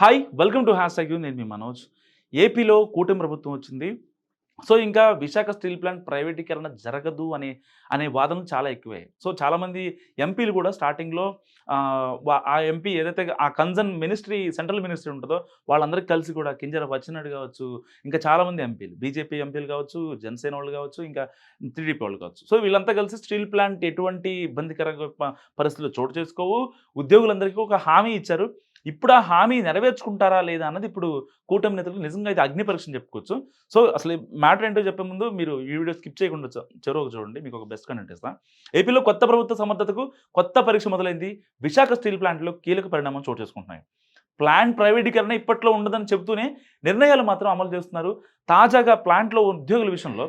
Hi welcome to hashtag నేను మీ మనోజ్. ఏపీలో కూటమి ప్రభుత్వం వచ్చింది. సో ఇంకా విశాఖ స్టీల్ ప్లాంట్ ప్రైవేటీకరణ జరగదు అనే అనే వాదనలు చాలా ఎక్కువే. సో చాలామంది ఎంపీలు కూడా స్టార్టింగ్లో ఆ, ఎంపీ ఏదైతే ఆ కన్సర్న్ మినిస్ట్రీ సెంట్రల్ మినిస్ట్రీ ఉంటుందో వాళ్ళందరికీ కలిసి కూడా కింజర వచ్చినట్టు కావచ్చు. ఇంకా చాలామంది ఎంపీలు బీజేపీ ఎంపీలు కావచ్చు జనసేన వాళ్ళు కావచ్చు ఇంకా టీడీపీ వాళ్ళు కావచ్చు. సో వీళ్ళంతా కలిసి స్టీల్ ప్లాంట్ ఎటువంటి ఇబ్బందికర పరిస్థితులు పరిస్థితుల్లో చోటు చేసుకోవు. ఉద్యోగులందరికీ ఒక హామీ ఇచ్చారు. ఇప్పుడు ఆ హామీ నెరవేర్చుకుంటారా లేదా అన్నది ఇప్పుడు కూటమి నేతలు నిజంగా అయితే అగ్ని పరీక్ష చెప్పుకోవచ్చు. సో అసలు మ్యాటర్ ఏంటో చెప్పే ముందు మీరు ఈ వీడియో స్కిప్ చేయకుండా చెరువు చూడండి. మీకు ఒక బెస్ట్ కంటెంట్ ఇస్తా. ఏపీలో కొత్త ప్రభుత్వ సమర్థతకు కొత్త పరీక్ష మొదలైంది. విశాఖ స్టీల్ ప్లాంట్లో కీలక పరిణామం చోటు చేసుకుంటున్నాయి. ప్లాంట్ ప్రైవేటీకరణ ఇప్పట్లో ఉండదని చెబుతూనే నిర్ణయాలు మాత్రం అమలు చేస్తున్నారు. తాజాగా ప్లాంట్లో ఉద్యోగుల విషయంలో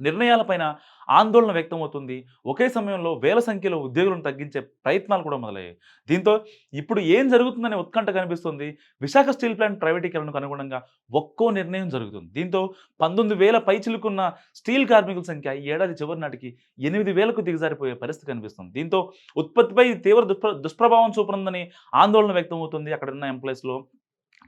నిర్ణయాలపైన ఆందోళన వ్యక్తమవుతుంది. ఒకే సమయంలో వేల సంఖ్యలో ఉద్యోగులను తగ్గించే ప్రయత్నాలు కూడా మొదలయ్యాయి. దీంతో ఇప్పుడు ఏం జరుగుతుందనే ఉత్కంఠ కనిపిస్తుంది. విశాఖ స్టీల్ ప్లాంట్ ప్రైవేటీకరణకు అనుగుణంగా ఒక్కో నిర్ణయం జరుగుతుంది. దీంతో పంతొమ్మిది వేల పైచిలుకున్న స్టీల్ కార్మికుల సంఖ్య ఈ ఏడాది చివరి నాటికి ఎనిమిది వేలకు దిగజారిపోయే పరిస్థితి కనిపిస్తుంది. దీంతో ఉత్పత్తిపై తీవ్ర దుష్ప దుష్ప్రభావం చూపనుందని ఆందోళన వ్యక్తమవుతుంది అక్కడ ఉన్న ఎంప్లాయీస్లో.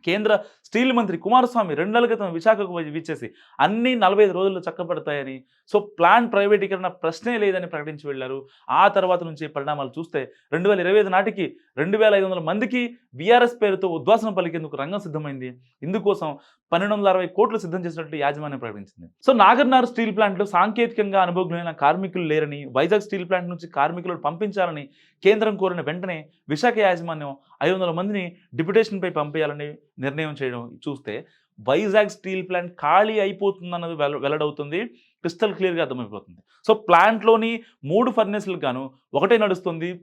కేంద్ర స్టీల్ మంత్రి కుమారస్వామి రెండు నెలల క్రితం విశాఖకు విచ్చేసి అన్ని నలభై ఐదు రోజుల్లో చక్కబడతాయని. సో ప్లాన్ ప్రైవేటీకరణ ప్రశ్నే లేదని ప్రకటించి వెళ్ళారు. ఆ తర్వాత నుంచి పరిణామాలు చూస్తే రెండు వేల ఇరవై ఐదు నాటికి రెండు వేల ఐదు వందల మందికి బీఆర్ఎస్ పేరుతో ఉద్వాసన పలికేందుకు రంగం సిద్ధమైంది. ఇందుకోసం పన్నెండు వందల అరవై కోట్లు సిద్ధం చేసినట్టు యాజమాన్యం ప్రకటించింది. సో నాగర్నార్ స్టీల్ ప్లాంట్లో సాంకేతికంగా అనుభవజ్ఞులైన కార్మికులు లేరని వైజాగ్ స్టీల్ ప్లాంట్ నుంచి కార్మికులను పంపించాలని కేంద్రం కోరిన వెంటనే విశాఖ యాజమాన్యం ఐదు వందల మందిని డిప్యుటేషన్పై పంపేయాలని నిర్ణయం చేయడం చూస్తే వైజాగ్ స్టీల్ ప్లాంట్ ఖాళీ అయిపోతుందన్నది వెల వెల్లడవుతుంది. క్రిస్టల్ క్లియర్గా అర్థమైపోతుంది. సో ప్లాంట్లోని మూడు ఫర్నేసులకు గాను ఒకటే నడుస్తుంది.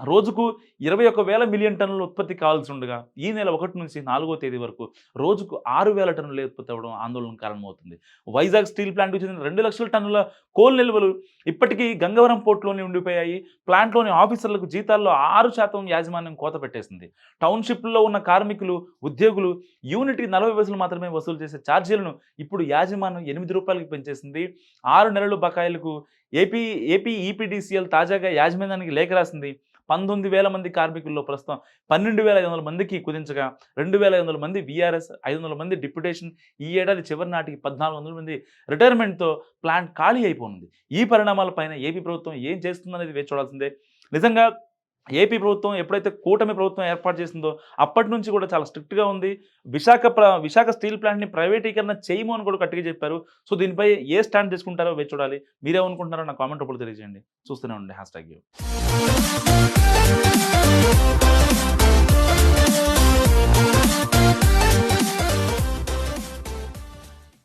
రోజుకు ఇరవై ఒక వేల మిలియన్ టన్నుల ఉత్పత్తి కావాల్సి ఉండగా ఈ నెల ఒకటి నుంచి నాలుగో తేదీ వరకు రోజుకు ఆరు వేల టన్నుల ఉత్పత్తి అవ్వడం ఆందోళన కారణమవుతుంది. వైజాగ్ స్టీల్ ప్లాంట్కి చెందిన రెండు లక్షల టన్నుల కోల్ నిల్వలు ఇప్పటికీ గంగవరం పోర్ట్లోనే ఉండిపోయాయి. ప్లాంట్లోని ఆఫీసర్లకు జీతాల్లో ఆరు శాతం యాజమాన్యం కోత పెట్టేసింది. టౌన్షిప్లో ఉన్న కార్మికులు ఉద్యోగులు యూనిట్కి నలభై పైసలు మాత్రమే వసూలు చేసే ఛార్జీలను ఇప్పుడు యాజమాన్యం ఎనిమిది రూపాయలకి పెంచేసింది. ఆరు నెలలు బకాయిలకు ఏపీ ఏపీ ఈపీడీసీఎల్ తాజాగా యాజమాన్యానికి లేఖ రాసింది. పంతొమ్మిది వేల మంది కార్మికుల్లో ప్రస్తుతం పన్నెండు వేల ఐదు వందల మందికి కుదించగా రెండు వేల ఐదు వందల మంది వీఆర్ఎస్ ఐదు వందల మంది డిప్యుటేషన్ ఈ ఏడాది చివరి నాటికి పద్నాలుగు వందల మంది రిటైర్మెంట్తో ప్లాంట్ ఖాళీ అయిపోనుంది. ఈ పరిణామాలపైన ఏపీ ప్రభుత్వం ఏం చేస్తుందనేది వేచి చూడాల్సిందే. నిజంగా ఏపీ ప్రభుత్వం ఎప్పుడైతే కూటమి ప్రభుత్వం ఏర్పాటు చేసిందో అప్పటి నుంచి కూడా చాలా స్ట్రిక్ట్గా ఉంది. విశాఖ విశాఖ స్టీల్ ప్లాంట్ని ప్రైవేటీకరణ చేయము అని కూడా గట్టిగా చెప్పారు. సో దీనిపై ఏ స్టాండ్ తీసుకుంటారో వేచి చూడాలి. మీరేమనుకుంటున్నారో నా కామెంట్ రూపంలో తెలియజేయండి. చూస్తూనే ఉండండి. Hash tag